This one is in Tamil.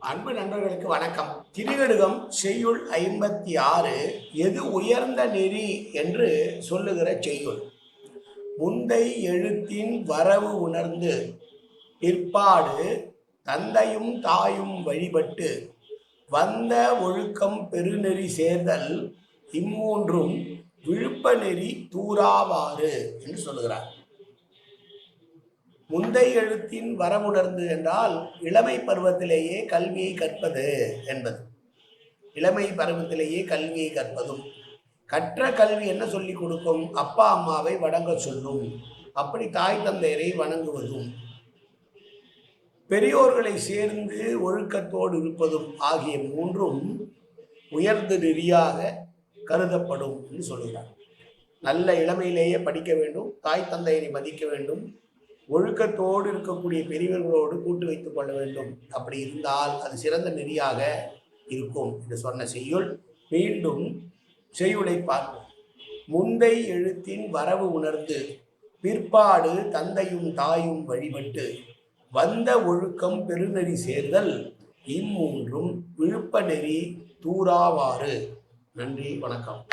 அன்பு நண்பர்களுக்கு வணக்கம். திரிகடுகம் செய்யுள் ஐம்பத்தி ஆறு எது உயர்ந்த நெறி என்று சொல்லுகிற செய்யுள். முந்தை எழுத்தின் வரவு உணர்ந்து பிற்பாடு தந்தையும் தாயும் வழிபட்டு வந்த ஒழுக்கம் பெருநெறி சேர்தல் இம்மூன்றும் விழுப்ப நெறி தூராவாறு என்று சொல்லுகிறார். முந்தை எழுத்தின் வரமுணர்ந்து என்றால் இளமை பருவத்திலேயே கல்வியை கற்பது என்பது. இளமை பருவத்திலேயே கல்வியை கற்பதும். கற்ற கல்வி என்ன சொல்லிக் கொடுக்கும்? அப்பா அம்மாவை வணங்க சொல்லும். அப்படி தாய் தந்தையரை வணங்குவதும். பெரியோர்களை சேர்ந்து ஒழுக்கத்தோடு இருப்பதும் ஆகிய மூன்றும் உயர்ந்து நெறியாக கருதப்படும் என்று சொல்கிறார். நல்ல இளமையிலேயே படிக்க வேண்டும் தாய் தந்தையரை மதிக்க வேண்டும். ஒழுக்கத்தோடு இருக்கக்கூடிய பெரியவர்களோடு கூட்டு வைத்துக் கொள்ள வேண்டும். அப்படி இருந்தால் அது சிறந்த நெறியாக இருக்கும் என்று சொன்ன செய்யுள். மீண்டும் செய்யுளை பார்ப்போம். முந்தை எழுத்தின் வரவு உணர்ந்து பிற்பாடு தந்தையும் தாயும் வழிபட்டு வந்த ஒழுக்கம் பெருநெறி சேர்தல் இம்மூன்றும் விழுப்ப நெறி தூராவாறு. நன்றி வணக்கம்.